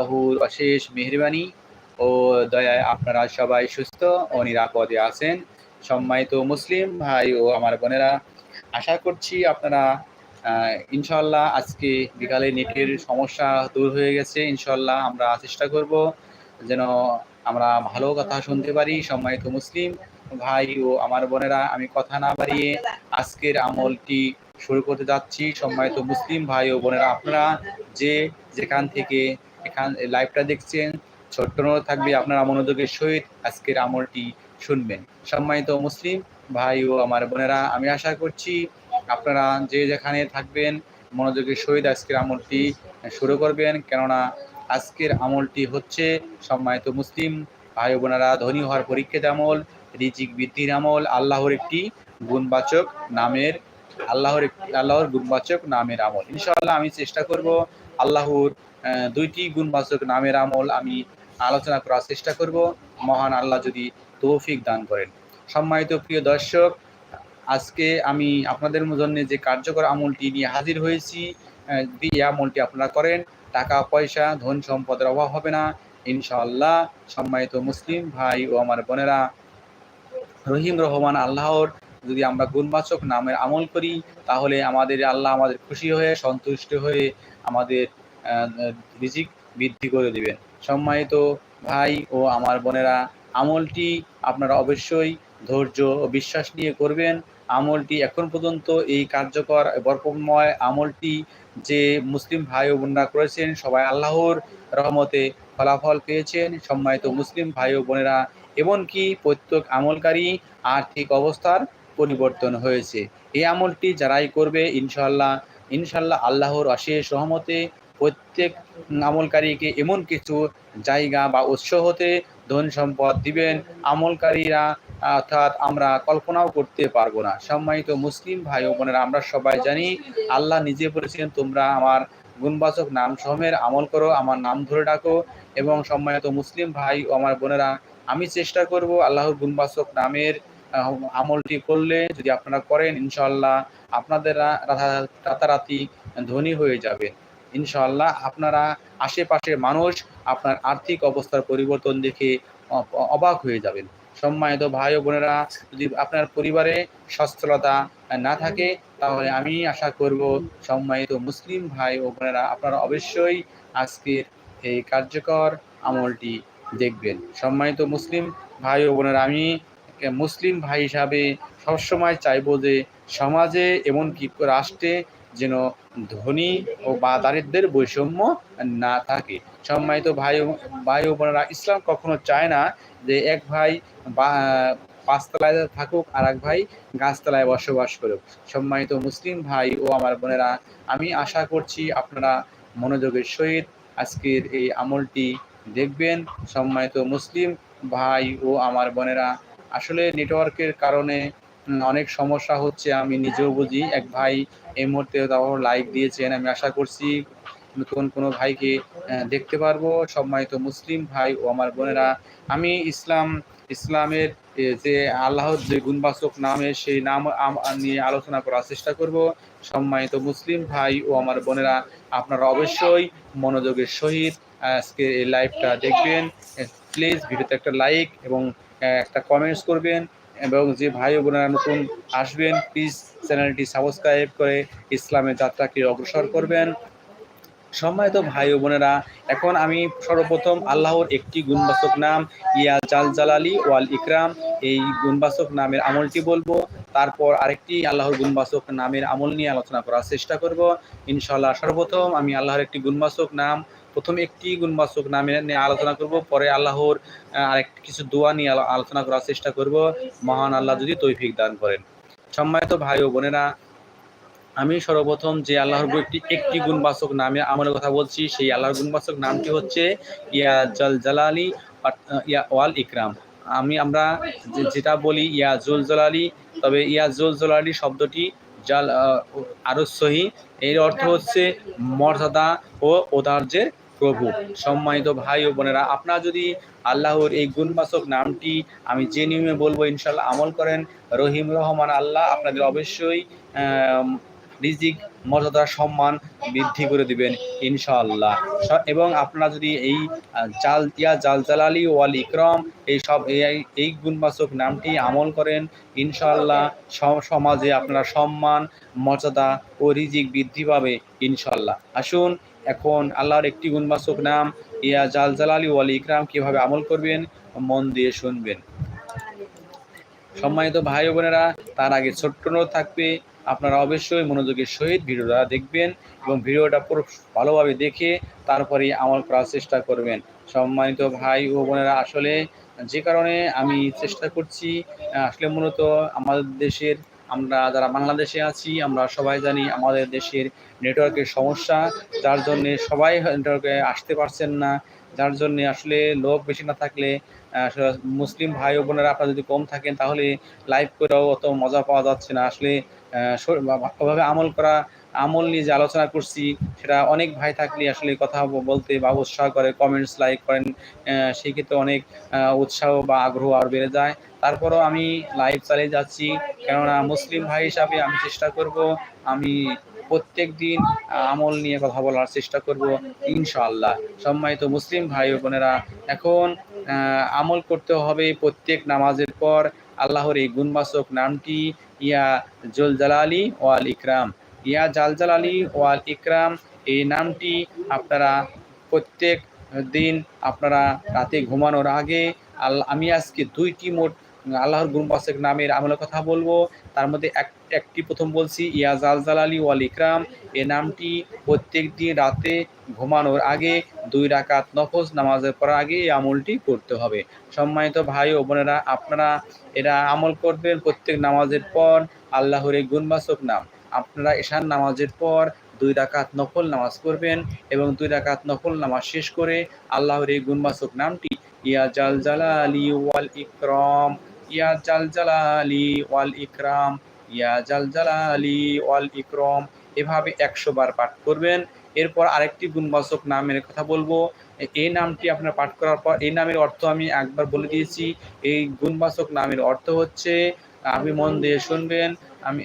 আল্লাহর অশেষ মেহরবানি ও দয়ায় আপনারা সবাই সুস্থ ও নিরাপদে আছেন। সম্মানিত মুসলিম ভাই ও আমার বোনেরা, আশা করছি আপনারা ইনশাল্লাহ আজকে বিকালে নেটের সমস্যা দূর হয়ে গেছে। ইনশাল্লাহ আমরা চেষ্টা করব যেন আমরা ভালো কথা শুনতে পারি। সম্মানিত মুসলিম ভাই ও আমার বোনেরা, আমি কথা না বাড়িয়ে আজকের আমলটি শুরু করতে যাচ্ছি। সম্মানিত মুসলিম ভাই ও বোনেরা, আপনারা যে যেখান থেকে এখান লাইভটা দেখছেন, ছোট্ট অনুরোধ থাকবে, আপনারা মনোযোগের সহিত আজকের আমলটি শুনবেন। সম্মানিত মুসলিম ভাই ও আমার বোনেরা, আমি আশা করছি আপনারা যে যেখানে থাকবেন, মনোযোগের সহিত আজকের আমলটি শুরু করবেন। কেননা আজকের আমলটি হচ্ছে সম্মানিত মুসলিম ভাই বোনেরা, ধনী হওয়ার পরীক্ষিত আমল, রিজিক বৃদ্ধির আমল, আল্লাহর একটি গুণবাচক নামের, আল্লাহর আল্লাহর গুণবাচক নামের আমল। ইনশাআল্লাহ আমি চেষ্টা করব আল্লাহর দুইটি গুণবাচক নামের আমল আমি আলোচনা করার চেষ্টা করব। মহান আল্লাহ যদি তৌফিক দান করেন। সম্মানিত প্রিয় দর্শক, আজকে আমি আপনাদের জন্য যে কার্যকর আমলটি নিয়ে হাজির হয়েছি এই আমলটি আপনারা করেন, টাকা, পয়সা, ধন সম্পদের অভাব হবে না। ইনশাআল্লাহ, সম্মানিত মুসলিম ভাই ও আমার বোনেরা, রহিম রহমান আল্লাহর যদি আমরা গুণবাচক নামের আমল করি, তাহলে আমাদের আল্লাহ আমাদের খুশি হয়ে, সন্তুষ্ট হয়ে আমাদের রিজিক বৃদ্ধি করে দিবেন সম্মানিত ভাই ও আমার বোনেরা, আমলটি আপনারা অবশ্যই ধৈর্য ও বিশ্বাস নিয়ে করবেন। আমলটি এখন পর্যন্ত এই কার্যকর বরকমময় আমলটি যে মুসলিম ভাই ও বোনরা করেছেন, সবাই আল্লাহর রহমতে ফলাফল পেয়েছেন। সম্মানিত মুসলিম ভাই ও বোনেরা, এমনকি প্রত্যেক আমলকারী আর্থিক অবস্থার পরিবর্তন হয়েছে। এই আমলটি যারাই করবে ইনশাল্লাহ ইনশাল্লাহ আল্লাহর অশেষ রহমতে প্রত্যেক আমলকারীকে এমন কিছু জায়গা বা উৎস হতে ধন সম্পদ দিবেন, আমলকারীরা, অর্থাৎ আমরা কল্পনাও করতে পারব না। সম্মানিত মুসলিম ভাই ও বোনেরা, আমরা সবাই জানি, আল্লাহ নিজে বলেছেন, তোমরা আমার গুণবাচক নাম সমের আমল করো, আমার নাম ধরে ডাকো। এবং সম্মানিত মুসলিম ভাই ও আমার বোনেরা, আমি চেষ্টা করব আল্লাহর গুণবাচক নামের আমলটি করলে যদি আপনারা করেন ইনশাল্লাহ আপনাদের রাতারাতি ধনী হয়ে যাবে। ইনশাল্লাহ আপনারা আশেপাশের মানুষ আপনার আর্থিক অবস্থার পরিবর্তন দেখে অবাক হয়ে যাবেন। সম্মানিত ভাই বোনেরা, যদি আপনার পরিবারে সচ্ছলতা না থাকে, তাহলে আমি আশা করব সম্মানিত মুসলিম ভাই ও বোনেরা, আপনারা অবশ্যই আজকের এই কার্যকর আমলটি দেখবেন। সম্মানিত মুসলিম ভাই ও বোনেরা, আমি মুসলিম ভাই হিসাবে সবসময় চাইব যে সমাজে এমনকি রাষ্ট্রে যেন ধনী ও বা দারিদ্রের বৈষম্য না থাকে। সম্মানিত ভাই ভাই ও বোনেরা, ইসলাম কখনো চায় না যে এক ভাই পাঁচতলায় থাকুক আর এক ভাই গাছতলায় বসবাস করুক। সম্মানিত মুসলিম ভাই ও আমার বোনেরা, আমি আশা করছি আপনারা মনোযোগের সহিত আজকের এই আমলটি দেখবেন। সম্মানিত মুসলিম ভাই ও আমার বোনেরা, আসলে নেটওয়ার্কের কারণে অনেক সমস্যা হচ্ছে, আমি নিজেও বুঝি। এক ভাই এই মুহূর্তে তাও লাইক দিয়েছেন, আমি আশা করছি নতুন কোনো ভাইকে দেখতে পারব। সম্মানিত মুসলিম ভাই ও আমার বোনেরা, আমি ইসলাম, ইসলামের যে আল্লাহর যে গুণবাচক নামে সেই নাম নিয়ে আলোচনা করার চেষ্টা করব। সম্মানিত মুসলিম ভাই ও আমার বোনেরা, আপনারা অবশ্যই মনোযোগের সহিত আজকে এই লাইভটা দেখবেন। প্লিজ ভিডিওতে একটা লাইক এবং একটা কমেন্টস করবেন। এবং যে ভাই বোনেরা নতুন আসবেন প্লিজ চ্যানেলটি সাবস্ক্রাইব করে ইসলামের যাত্রাকে অগ্রসর করবেন। সম্মানিত ভাই বোনেরা, এখন আমি সর্বপ্রথম আল্লাহর একটি গুণবাচক নাম, ইয়া জাল জালালি ওয়াল ইকরাম। এই গুণবাচক নামের আমলটি বলব। তারপর আরেকটি আল্লাহর গুণবাচক নামের আমল নিয়ে আলোচনা করার চেষ্টা করব। ইনশাল্লাহ সর্বপ্রথম আমি আল্লাহর একটি গুণবাচক নাম প্রথম একটি গুণবাচক নামে নিয়ে আলোচনা করব পরে আল্লাহর আহ, আরেকটি কিছু দোয়া নিয়ে আলোচনা করার চেষ্টা করব। মহান আল্লাহ যদি তৈফিক দান করেন। সম্মানিত ভাই ও বোনেরা আমি সর্বপ্রথম যে আল্লাহর একটি একটি গুণবাচক নামে আমলের কথা বলছি সেই আল্লাহর গুণবাচক নামটি হচ্ছে ইয়া জল জালালি ইয়া ওয়াল ইকরাম। আমি আমরা যেটা বলি ইয়া জুল জলালি তবে ইয়া জুল জালালি শব্দটি জাল আরও সহি। এর অর্থ হচ্ছে মর্যাদা ও ঔদার্যের প্রভু, সম্মানিত ভাই ও বোনেরা, আপনারা যদি আল্লাহর এই গুণবাচক নামটি আমি যে নিয়মে বলব ইনশাল্লাহ আমল করেন, রহিম রহমান আল্লাহ আপনাদের অবশ্যই রিজিক, মর্যাদা, সম্মান বৃদ্ধি করে দিবেন, ইনশাআল্লাহ। এবং আপনারা যদি এই জাল ইয়া জাল জালালি ওয়াল ইকরম, এই সব, এই গুণবাচক নামটি আমল করেন, ইনশাআল্লাহ সমাজে আপনারা সম্মান, মর্যাদা ও রিজিক বৃদ্ধি পাবে, ইনশাআল্লাহ। আসুন এখন আল্লাহর একটি গুণবাচক নাম, ইয়া জাল জালালি ওয়াল ইকরাম, কীভাবে আমল করবেন? মন দিয়ে শুনবেন। সম্মানিত ভাই বোনেরা, তার আগে ছোট্ট নোট থাকবে, আপনারা অবশ্যই মনোযোগের সহিত ভিডিওটা দেখবেন এবং ভিডিওটা পুরো ভালোভাবে দেখে তারপরে আমল করার চেষ্টা করবেন। সম্মানিত ভাই ও বোনেরা, আসলে যে কারণে আমি চেষ্টা করছি, আসলে মূলত আমাদের দেশের আমরা যারা বাংলাদেশে আছি, আমরা সবাই জানি আমাদের দেশের নেটওয়ার্কের সমস্যা, যার জন্যে সবাই নেটওয়ার্কে আসতে পারছেন না, যার জন্যে আসলে লোক বেশি না থাকলে মুসলিম ভাই বোনেরা আপনারা যদি কম থাকেন, তাহলে লাইভ করেও অত মজা পাওয়া যাচ্ছে না। আসলে ওভাবে আমল করা আমল নিয়ে যে আলোচনা করছি সেটা অনেক ভাই থাকলে আসলে কথা বলতে বা উৎসাহ করে কমেন্টস লাইক করেন আহ, সেই ক্ষেত্রে অনেক উৎসাহ বা আগ্রহ আর বেড়ে যায়। তারপরও আমি লাইভ চালিয়ে যাচ্ছি কেননা মুসলিম ভাই হিসাবে আমি চেষ্টা করব আমি প্রত্যেক দিন আমল নিয়ে কথা বলার চেষ্টা করব ইনশাআল্লাহ। সম্মানিত মুসলিম ভাই বোনেরা এখন আমল করতে হবে প্রত্যেক নামাজের পর আল্লাহর এই গুণবাচক নামটি, ইয়া জুল জালালি ওয়াল ইকরাম। ইয়া জাল জালালি ওয়াল ইকরাম, এই নামটি আপনারা প্রত্যেক দিন আপনারা রাতে ঘুমানোর আগে আল্লাহ আমি আজকে দুইটি মোট আল্লাহর গুণবাচক নামের আমলের কথা বলব। তার মধ্যে এক, একটি প্রথম বলছি, ইয়া জাল জালালি ওয়াল ইকরাম। এ নামটি প্রত্যেক দিন রাতে ঘুমানোর আগে, দুই রাকাত নফজ নামাজের পর আগে এই আমলটি করতে হবে। সম্মানিত ভাই ও বোনেরা, আপনারা এরা আমল করবেন প্রত্যেক নামাজের পর, আল্লাহর এই গুণবাচক নাম। আপনারা এশার নামাজের পর দুই রাকাত নফল নামাজ করবেন এবং দুই রাকাত নফল নামাজ শেষ করে আল্লাহর এই গুণবাচক নামটি, ইয়া জাল জালালি ওয়াল ইকরাম। ইয়া জাল জালালি ওয়াল ইকরাম, ইয়া জাল জালালি ওয়াল ইকরম। এভাবে একশো বার পাঠ করবেন। এরপর আরেকটি গুণবাচক নামের কথা বলব। এই নামটি আপনার পাঠ করার পর, এই নামের অর্থ আমি একবার বলে দিয়েছি। এই গুণবাচক নামের অর্থ হচ্ছে, আপনি মন দিয়ে শুনবেন, আমি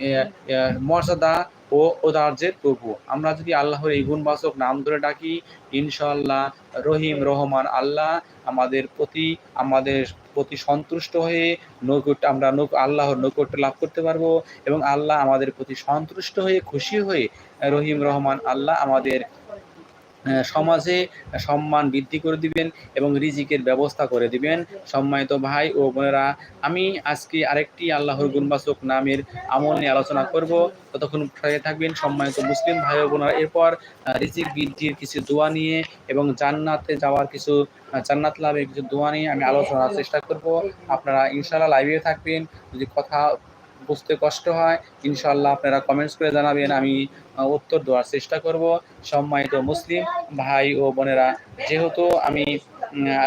মর্যাদা ও ওদার্যের প্রভু। আমরা যদি আল্লাহর এই গুণবাচক নাম ধরে ডাকি ইনশাল্লাহ রহিম রহমান আল্লাহ আমাদের প্রতি, আমাদের প্রতি সন্তুষ্ট হয়ে নৈকট্য আমরা নৌক, আল্লাহর নৈকট্য লাভ করতে পারব এবং আল্লাহ আমাদের প্রতি সন্তুষ্ট হয়ে, খুশি হয়ে রহিম রহমান আল্লাহ আমাদের সমাজে সম্মান বৃদ্ধি করে দিবেন এবং রিজিকের ব্যবস্থা করে দিবেন। সম্মানিত ভাই ও বোনেরা, আমি আজকে আরেকটি আল্লাহর গুণবাচক নামের আমল নিয়ে আলোচনা করব। ততক্ষণ সাথে থাকবেন সম্মানিত মুসলিম ভাই ও বোনেরা। এরপর রিজিক বৃদ্ধির কিছু দোয়া নিয়ে এবং জান্নাতে যাওয়ার কিছু জান্নাত লাভের কিছু দোয়া নিয়ে আমি আলোচনার চেষ্টা করব। আপনারা ইনশাআল্লাহ লাইভে থাকবেন। যদি কথা বুঝতে কষ্ট হয় ইনশাল্লাহ আপনারা কমেন্টস করে জানাবেন, আমি উত্তর দেওয়ার চেষ্টা করব। সম্মানিত মুসলিম ভাই ও বোনেরা, যেহেতু আমি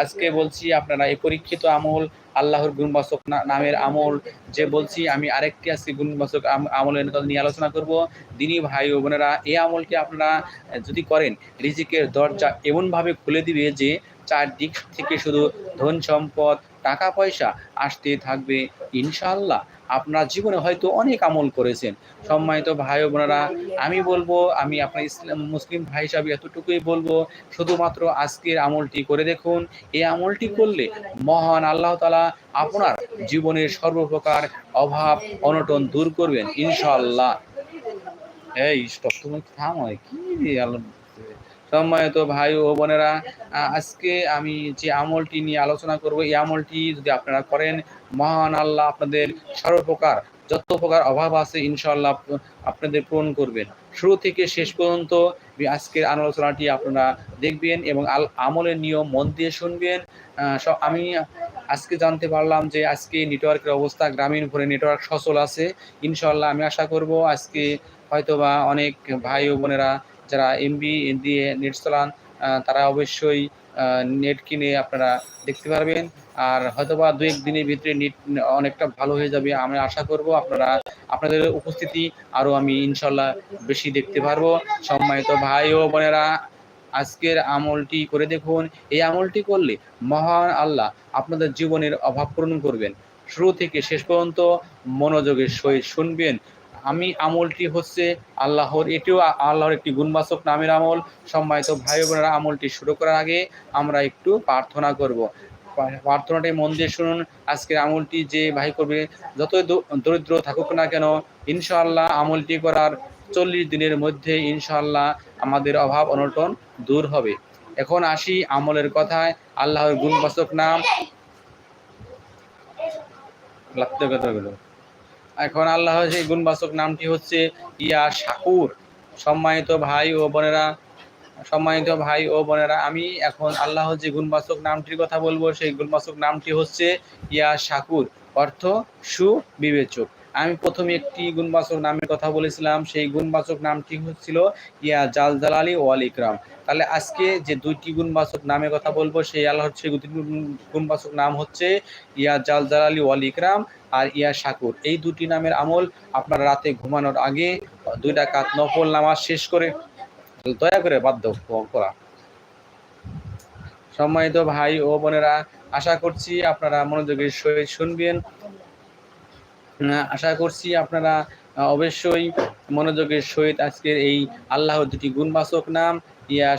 আজকে বলছি আপনারা এই পরীক্ষিত আমল, আল্লাহর গুণবাচক নামের আমল যে বলছি, আমি আরেকটি আজকে গুণবাচক আম- আমলের নিয়ে আলোচনা করব। দিনই ভাই ও বোনেরা, এই আমলটি আপনারা যদি করেন, রিজিকের দরজা এমনভাবে খুলে দিবে যে চারদিক থেকে শুধু ধন সম্পদ, টাকা পয়সা আসতে থাকবে, ইনশাআল্লাহ। আপনার জীবনে হয়তো অনেক আমল করেছেন। সম্মানিত ভাই বোনেরা, আমি বলব, আমি আপনার ইসলাম মুসলিম ভাই হিসাবে এতটুকুই বলব, শুধুমাত্র আজকের আমলটি করে দেখুন। এই আমলটি করলে মহান আল্লাহ তালা আপনার জীবনের সর্বপ্রকার অভাব, অনটন দূর করবেন ইনশাল্লাহ এই, স্টপ, তুমি থামো, কি আল্লাহ সম্মানিত ভাই ও বোনেরা আজকে আমি যে আমলটি নিয়ে আলোচনা করব, এই আমলটি যদি আপনারা করেন, মহান আল্লাহ আপনাদের সর্বপ্রকার যত প্রকার অভাব আছে ইনশাল্লাহ আপনাদের পূরণ করবেন। শুরু থেকে শেষ পর্যন্ত আজকের আলোচনাটি আপনারা দেখবেন এবং আল, আমলের নিয়ম মন দিয়ে শুনবেন। আমি আজকে জানতে পারলাম যে আজকে নেটওয়ার্কের অবস্থা, গ্রামীণ ভরে নেটওয়ার্ক সচল আছে। ইনশাল্লাহ আমি আশা করব আজকে হয়তোবা অনেক ভাই ও বোনেরা যারা এমবি দিয়ে নেট চালান তারা অবশ্যই নেট কিনে আপনারা দেখতে পারবেন। আর হয়তোবা দু এক দিনের ভিতরে নেট অনেকটা ভালো হয়ে যাবে, আমি আশা করব আপনারা, আপনাদের উপস্থিতি আরও আমি ইনশাল্লাহ বেশি দেখতে পারব। সম্মানিত ভাই ও বোনেরা, আজকের আমলটি করে দেখুন। এই আমলটি করলে মহান আল্লাহ আপনাদের জীবনের অভাব পূরণ করবেন। শুরু থেকে শেষ পর্যন্ত মনোযোগের সহিত শুনবেন। আমি আমলটি হচ্ছে আল্লাহর, এটিও আল্লাহর একটি গুণবাচক নামের আমল। সম্মানিত ভাই বোনেরা, আমলটি শুরু করার আগে আমরা একটু প্রার্থনা করব। প্রার্থনাটি মন দিয়ে শুনুন, আজকের আমলটি যে ভাই করবে যত দরিদ্র থাকুক না কেন, ইনশাআল্লাহ আমলটি করার চল্লিশ দিনের মধ্যে ইনশাআল্লাহ আমাদের অভাব অনটন দূর হবে। এখন আসি আমলের কথায়, আল্লাহর গুণবাচক নাম। লাগতে কথা গুলো এখন আল্লাহ সেই গুণবাচক নামটি হচ্ছে ইয়া শাকুর। সম্মানিত ভাই ও বোনেরা, সম্মানিত ভাই ও বোনেরা, আমি এখন আল্লাহ যে গুণবাচক নামটির কথা বলব, সেই গুণবাচক নামটি হচ্ছে ইয়া শাকুর। অর্থ সুবিবেচক। আমি প্রথমে একটি গুণবাচক নামের কথা বলেছিলাম, সেই গুণবাচক নামটি হচ্ছিল ইয়া জাল জালালি ওয়াল ইকরাম। তাহলে আজকে যে দুইটি গুণবাচক নামের কথা বলব, সেই আল্লাহর সেই গুণবাচক নাম হচ্ছে ইয়া জাল জালালি ওয়াল ইকরাম। আর ইয়া শাকুর। এই দুটি নামের আমল আপনার রাতে ঘুমানোর আগে দুই রাকাত নফল নামাজ শেষ করে দয়া করে বাধ্য করা। সম্মানিত ভাই ও বোনেরা, আশা করছি আপনারা মনোযোগের সহিত শুনবেন। আশা করছি আপনারা অবশ্যই মনোযোগের সহিত আজকের এই আল্লাহর দুটি গুণবাচক নাম, ইয়া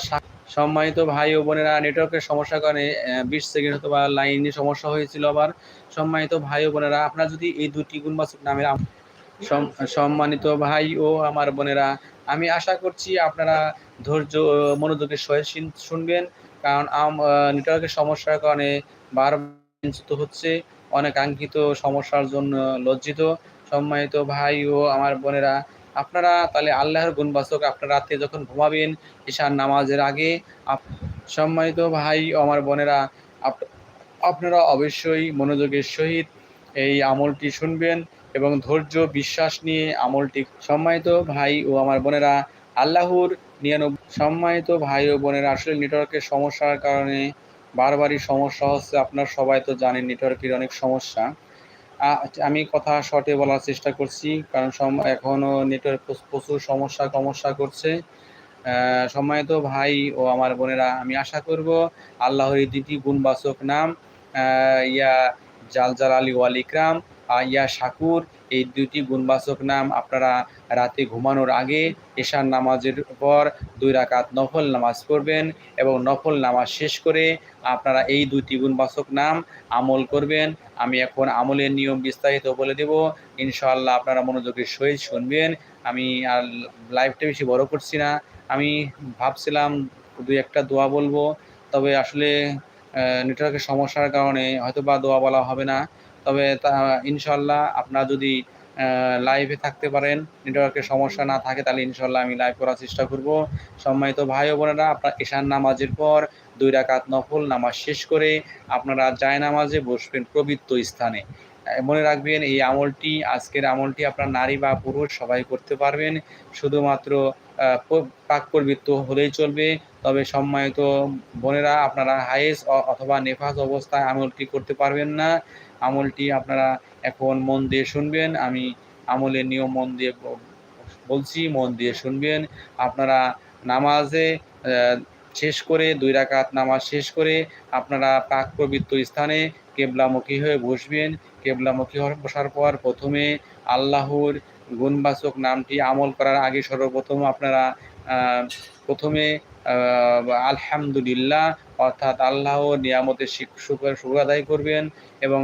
সম্মানিত ভাই ও বোনেরা নেটওয়ার্কের সমস্যার কারণে বিশ সেকেন্ড অথবা লাইনে সমস্যা হয়েছিল আবার। সম্মানিত ভাই ও বোনেরা, আপনারা যদি এই দুটি গুণবাচক নামের সম্মানিত ভাই ও আমার বোনেরা, আমি আশা করছি আপনারা ধৈর্য মনোযোগের শুন- শুনবেন। কারণ নেটওয়ার্কের সমস্যার কারণে বারবার হচ্ছে, অনেক কাঙ্ক্ষিত সমস্যার জন্য লজ্জিত। সম্মানিত ভাই ও আমার বোনেরা আপনারা তাহলে আল্লাহর গুণবাচক আপনারা রাতে যখন ঘুমাবেন, ঈশার নামাজের আগে সম্মানিত ভাই ও আমার বোনেরা আপনারা অবশ্যই মনোযোগের সহিত এই আমলটি শুনবেন এবং ধৈর্য বিশ্বাস নিয়ে আমলটি সম্মানিত ভাই ও আমার বোনেরা, আল্লাহর নিরানব্বই সম্মানিত ভাই ও বোনেরা, আসলে নেটওয়ার্কের সমস্যার কারণে বারবারই সমস্যা হচ্ছে, আপনার সবাই তো জানেন নেটওয়ার্কের অনেক সমস্যা। আমি কথা শর্টে বলার চেষ্টা করছি, কারণ এখনও নেটওয়ার্ক প্রচুর সমস্যা সমস্যা করছে। সময় তো ভাই ও আমার বোনেরা, আমি আশা করব আল্লাহর দুটি গুণবাচক নাম ইয়া জালজাল আলী ওয়াল ইকরাম ইয়া শাকুর, এই দুটি গুণবাচক নাম আপনারা রাতে ঘুমানোর আগে এশার নামাজের পর দুই রাকাত নফল নামাজ পড়বেন এবং নফল নামাজ শেষ করে আপনারা এই দুটি গুণবাচক নাম আমল করবেন। আমি এখন আমলের নিয়ম বিস্তারিত বলে দেব। ইনশাআল্লাহ আপনারা মনোযোগের সহিত শুনবেন। আমি আর লাইফটা বেশি বড় করছি না। আমি ভাবছিলাম দুই একটা দোয়া বলব। তবে আসলে নেটওয়ার্কের সমস্যার কারণে হয়তো বা দোয়া বলা হবে না। তবে তা, ইনশাল্লাহ আপনারা যদি লাইভে থাকতে পারেন নেটওয়ার্কের সমস্যা না থাকে, তাহলে ইনশাল্লাহ আমি লাইভ করার চেষ্টা করব। সম্মানিত ভাই ও বোনেরা, আপনার ঈশান নামাজের পর দুই রাকাত নফল নামাজ শেষ করে আপনারা জায় নামাজে বসবেন পবিত্র স্থানে। মনে রাখবেন এই আমলটি, আজকের আমলটি আপনার নারী বা পুরুষ সবাই করতে পারবেন। শুধুমাত্র পাক পবিত্র হলেই চলবে। তবে সম্মানিত বোনেরা, আপনারা হায়েস অথবা নেফাস অবস্থায় আমলটি করতে পারবেন না। আমলটি আপনারা এখন মন দিয়ে শুনবেন। আমি আমলের নিয়ম মন দিয়ে বলছি, মন দিয়ে শুনবেন। আপনারা নামাজে শেষ করে, দুই রাকাত নামাজ শেষ করে আপনারা পাক পবিত্র স্থানে কেবলামুখী হয়ে বসবেন। কেবলামুখী হয়ে বসার পর প্রথমে আল্লাহর গুণবাচক নামটি আমল করার আগে সর্বপ্রথম আপনারা প্রথমে আলহামদুলিল্লাহ অর্থাৎ আল্লাহ নিয়ামতের শিক- শুকর শুক্র আদায় করবেন এবং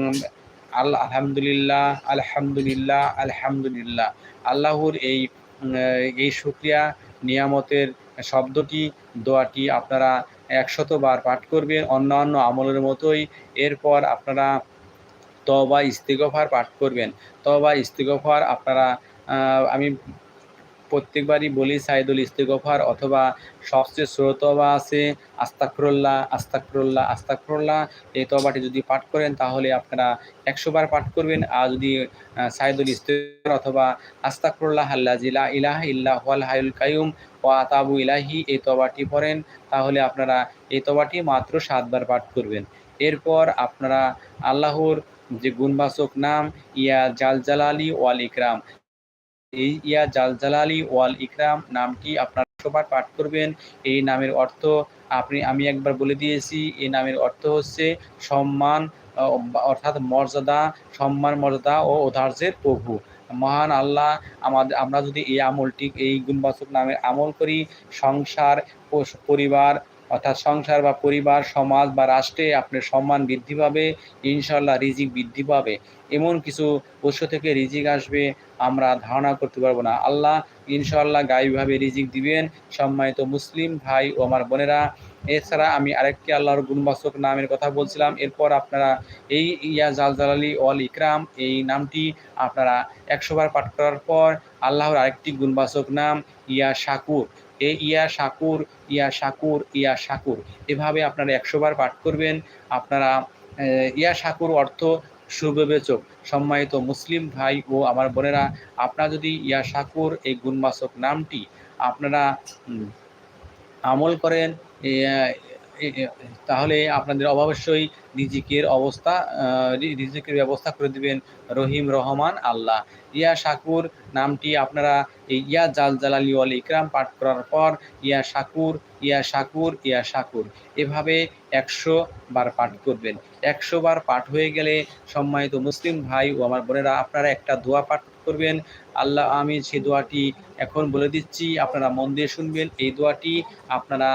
আল্লাহ আলহামদুলিল্লাহ আলহামদুলিল্লাহ আলহামদুলিল্লাহ। আল্লাহর এই এই শুক্রিয়া, নিয়ামতের শব্দটি, দোয়াটি আপনারা একশত বার পাঠ করবেন অন্যান্য আমলের মতোই। এরপর আপনারা তবা ইস্তিগফার পাঠ করবেন। তবা ইস্তিগফার আপনারা আমি প্রত্যেকবারই বলি, সাইদুল ইস্তিগফার অথবা সবচেয়ে তবা আছে আস্তাকফরুল্লাহ আস্তাকফরুল্লাহ আস্তাকফরুল্লাহ এই তবাটি যদি পাঠ করেন, তাহলে আপনারা একশো বার পাঠ করবেন। আর যদি সাইদুল ইস্তিগফার অথবা আস্তাকফরুল্লাহ আল্লাহ জিলা ইলাহ ইল্লাহ হায়ুল কায়ুম ও আতাবু ইলাহি এই তবাটি পড়েন, তাহলে আপনারা এই তবাটি মাত্র সাতবার পাঠ করবেন। এরপর আপনারা আল্লাহর যে গুণবাচক নাম, ইয়া জালজালালি ওয়াল ইকরাম এই ইয়া জালজালালি ওয়াল ইকরাম নামটি আপনারা সবার পাঠ করবেন? এই নামের অর্থ আপনি, আমি একবার বলে দিয়েছি, এই নামের অর্থ হচ্ছে সম্মান অর্থাৎ মর্যাদা, সম্মান, মর্যাদা ও ঔদার্যের প্রভু। মহান আল্লাহ আমাদের, আমরা যদি এই আমলটি এই গুণবাচক নামের আমল করি, সংসার পরিবার অর্থাৎ সংসার বা পরিবার, সমাজ বা রাষ্ট্রে আপনার সম্মান বৃদ্ধি পাবে ইনশাল্লাহ রিজিক বৃদ্ধি পাবে। এমন কিছু উৎস থেকে রিজিক আসবে আমরা ধারণা করতে পারব না। আল্লাহ ইনশাল্লাহ গাইভাবে রিজিক দিবেন। সম্মানিত মুসলিম ভাই ও আমার বোনেরা, এছাড়া আমি আরেকটি আল্লাহর গুণবাচক নামের কথা বলছিলাম। এরপর আপনারা এই ইয়া জাল জালালি ওয়াল ইকরাম, এই নামটি আপনারা একশোবার পাঠ করার পর আল্লাহর আরেকটি গুণবাচক নাম ইয়া শাকুর। এই ইয়া শাকুর ইয়া শাকুর ইয়া শাকুর। এভাবে আপনারা একশোবার পাঠ করবেন। আপনারা ইয়া শাকুর অর্থ সুবিবেচক। সম্মানিত মুসলিম ভাই ও আমার বোনেরা, আপনারা যদি ইয়া শাকুর এই গুণবাচক নামটি আপনারা আমল করেন এ- এ- এ- তাহলে আপনাদের অবশ্যই রিজিকের অবস্থা আহ, রি- রিজিকের ব্যবস্থা করে দিবেন রহিম রহমান আল্লাহ। ইয়া শাকুর নামটি আপনারা এই ইয়া জাল জালালি ওয়াল ইকরাম পাঠ করার পর ইয়া শাকুর ইয়া শাকুর ইয়া শাকুর এভাবে একশো বার পাঠ করবেন। একশো বার পাঠ হয়ে গেলে সম্মানিত মুসলিম ভাই ও আমার বোনেরা আপনারা একটা দোয়া পাঠ করবেন। আল্লাহ আমি সেই দোয়াটি এখন বলে দিচ্ছি, আপনারা মন দিয়ে শুনবেন। এই দোয়াটি আপনারা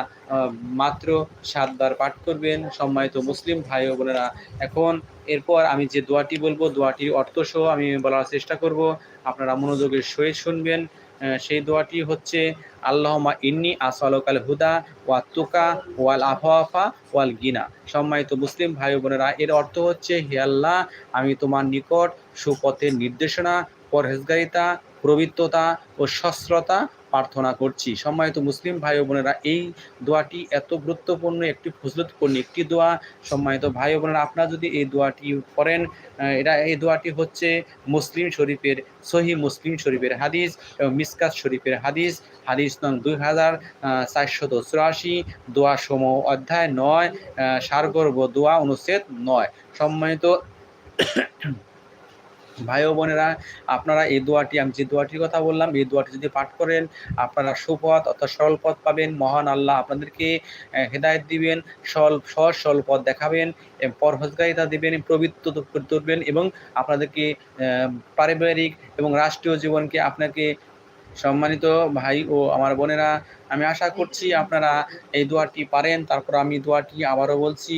মাত্র সাতবার পাঠ করবেন। সম্মানিত মুসলিম ভাই ও বোনেরা, এখন এরপর আমি যে দোয়াটি বলব, দোয়াটির অর্থ সহ আমি বলার চেষ্টা করব। আপনারা মনোযোগের সহিত শুনবেন। সেই দোয়াটি হচ্ছে আল্লাহমা ইন্নি আসআলুকাল হুদা ওয়া তুকা ওয়াল আফাফা ওয়াল গিনা। সম্মানিত মুসলিম ভাই বোনেরা, এর অর্থ হচ্ছে, হে আল্লাহ, আমি তোমার নিকট সুপথের নির্দেশনা পরহেজগারিতা প্রবৃত্ততা ও সস্রতা প্রার্থনা করছি। সম্মানিত মুসলিম ভাই ও বোনেরা এই দোয়াটি এত গুরুত্বপূর্ণ একটি ফজলতপূর্ণ একটি দোয়া। সম্মানিত ভাই ও বোনেরা আপনারা যদি এই দোয়াটি করেন এটা এই দোয়াটি হচ্ছে মুসলিম শরীফের সহি মুসলিম শরীফের হাদিস এবং মিসকাত শরীফের হাদিস। হাদিস নং দুই হাজার চারশত চুরাশি দোয়া সমূহ অধ্যায় নয় আহ, সারগর্ভ দোয়া অনুচ্ছেদ নয়। সম্মানিত ভাই ও বোনেরা, আপনারা এই দোয়াটি, আমি যে দোয়াটির কথা বললাম, এই দোয়াটি যদি পাঠ করেন, আপনারা সুপথ অর্থাৎ সরল পথ পাবেন। মহান আল্লাহ আপনাদেরকে হেদায়ত দিবেন সল সহজ সরল পথ দেখাবেন পরহজগারিতা দিবেন, প্রবৃত্ত তুলবেন এবং আপনাদেরকে পারিবারিক এবং রাষ্ট্রীয় জীবনকে আপনাকে সম্মানিত ভাই ও আমার বোনেরা, আমি আশা করছি আপনারা এই দোয়াটি পারেন। তারপর আমি দোয়াটি আবারও বলছি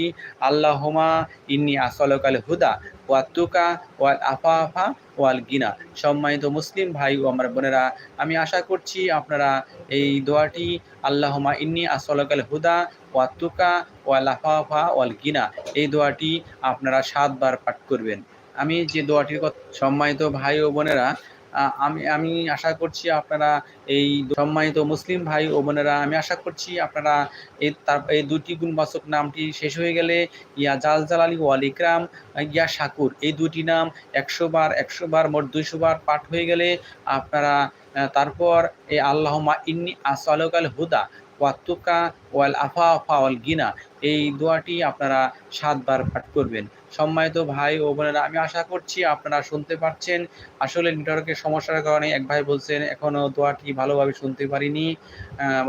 আল্লাহমা ইন্নি আসলকাল হুদা ওয়া তুকা ওয়াল আফা আফা ওয়াল গিনা। সম্মানিত মুসলিম ভাই ও আমার বোনেরা, আমি আশা করছি আপনারা এই দোয়াটি আল্লাহমা ইন্নি আসলকাল হুদা ওয়া তুকা ওয়াল আফা আফা ওয়াল গিনা, এই দোয়াটি আপনারা সাতবার পাঠ করবেন। আমি যে দোয়াটির কথা সম্মানিত ভাই ও বোনেরা আমি আমি আশা করছি আপনারা এই সম্মানিত মুসলিম ভাই ও বোনেরা, আমি আশা করছি আপনারা এই তার, এই দুটি গুণবাচক নামটি শেষ হয়ে গেলে ইয়া জাল জালালি ওয়াল ইকরাম, ইয়া শাকুর, এই দুটি নাম একশো বার একশো বার, মোট দুইশো বার পাঠ হয়ে গেলে আপনারা তারপর এই আল্লাহমা ইন্নি আসালকাল হুদা ওয়াত্তুকা ওয়াল আফা আফা ওয়াল গিনা এই দোয়াটি আপনারা সাতবার পাঠ করবেন। সম্মানিত ভাই ও বোনেরা, আমি আশা করছি আপনারা শুনতে পাচ্ছেন। আসলে নেটওয়ার্কের সমস্যার কারণে এক ভাই বলছেন এখনও দোয়াটি ভালোভাবে শুনতে পারিনি।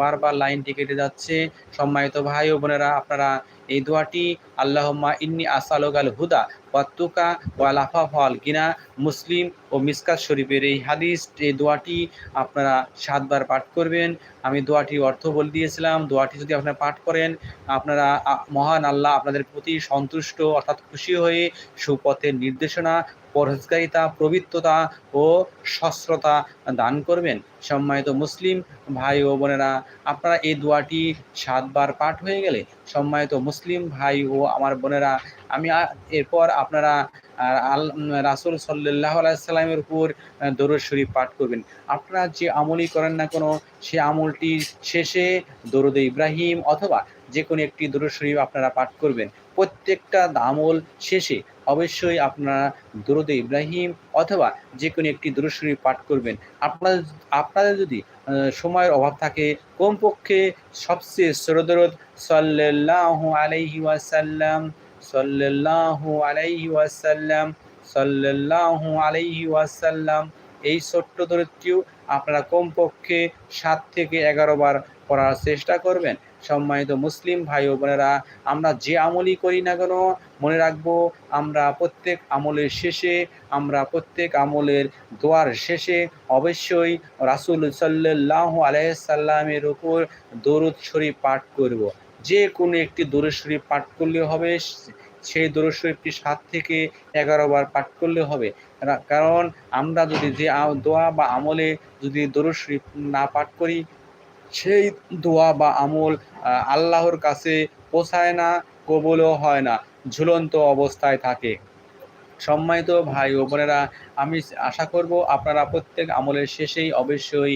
বারবার লাইনটি কেটে যাচ্ছে। সম্মানিত ভাই ও বোনেরা, আপনারা এই দোয়াটি আল্লাহম্মা ইন্নি আসালুকাল হুদা ওয়াত্তুকা ওয়ালাফা ফল গিনা মুসলিম ও মিসকাত শরীফের এই হাদিস, এই দোয়াটি আপনারা সাতবার পাঠ করবেন। আমি দোয়াটির অর্থ বলে দিয়েছিলাম, দোয়াটি যদি আপনারা পাঠ করেন, আপনারা মহান আল্লাহ আপনাদের প্রতি সন্তুষ্ট অর্থাৎ খুশি হয়ে সুপথের নির্দেশনা পরহেজগারিতা, পবিত্রতা ও সস্রতা দান করবেন। সম্মানিত মুসলিম ভাই ও বোনেরা, আপনারা এই দোয়াটি সাতবার পাঠ হয়ে গেলে সম্মানিত মুসলিম ভাই ও আমার বোনেরা, আমি এরপর আপনারা আল রাসুল সাল্লাহ আলাইসাল্লামের উপর দরুদ শরীফ পাঠ করবেন। আপনারা যে আমলই করেন না কোনো, সে আমলটি শেষে দরুদ ইব্রাহিম অথবা যে কোনো একটি দরুদ শরীফ আপনারা পাঠ করবেন। প্রত্যেকটা আমল শেষে অবশ্যই আপনারা দরুদ ইব্রাহিম অথবা যে কোনো একটি দরুদ শরীফ পাঠ করবেন। আপনারা আপনাদের যদি সময়ের অভাব থাকে, কমপক্ষে সবচেয়ে সরদরদ সাল্লাল্লাহু আলাইহি ওয়াসাল্লাম, সাল্লাল্লাহু আলাইহি ওয়াসাল্লাম, সাল্লাল্লাহু আলাইহি ওয়াসাল্লাম, এই ছোট্ট দরদটিও আপনারা কমপক্ষে সাত থেকে এগারো বার পড়ার চেষ্টা করবেন সম্মানিত মুসলিম ভাই ও বোনেরা, আমরা যে আমলই করি না কেন, মনে রাখব, আমরা প্রত্যেক আমলের শেষে, আমরা প্রত্যেক আমলের দোয়ার শেষে অবশ্যই রাসুল সাল্লাহ আলাইসাল্লামের উপর দরুদ শরীফ পাঠ করব। যে কোনো একটি দরুদ শরীফ পাঠ করলে হবে, সেই দরুদ শরীফটি সাত থেকে এগারো বার পাঠ করলে হবে কারণ আমরা যদি যে দোয়া বা আমলে যদি দরুদ শরীফ না পাঠ করি সেই দোয়া বা আমল আল্লাহর কাছে পৌঁছায় না, কবলও হয় না, ঝুলন্ত অবস্থায় থাকে। সম্মানিত ভাই ও বোনেরা, আমি আশা করব আপনারা প্রত্যেক আমলের শেষেই অবশ্যই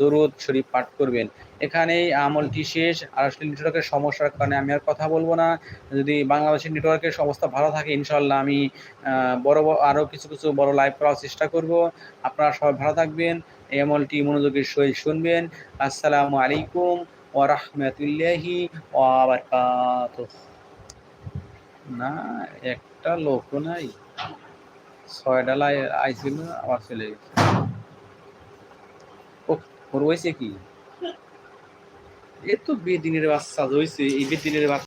দরুদ শরীফ পাঠ করবেন। এখানেই আমলটি শেষ। আর আসলে নেটওয়ার্কের সমস্যার কারণে আমি আর কথা বলব না। যদি বাংলাদেশের নেটওয়ার্কের অবস্থা ভালো থাকে ইনশাল্লাহ আমি বড় আরও কিছু কিছু বড় লাইভ করার চেষ্টা করব। আপনারা সবাই ভালো থাকবেন। এই আমলটি মনোযোগের সহিত শুনবেন। আসসালামু আলাইকুম ওয়া রাহমাতুল্লাহি ওয়া বারাকাতুহু না, একটা লোক নাই। ছয়টা লাই আইছিল, আবার চলে গেছে। ও ওর হয়েছে কি? এ তো বেদিনের বাচ্চা, হয়েছে। এই বেদিনের বাচ্চা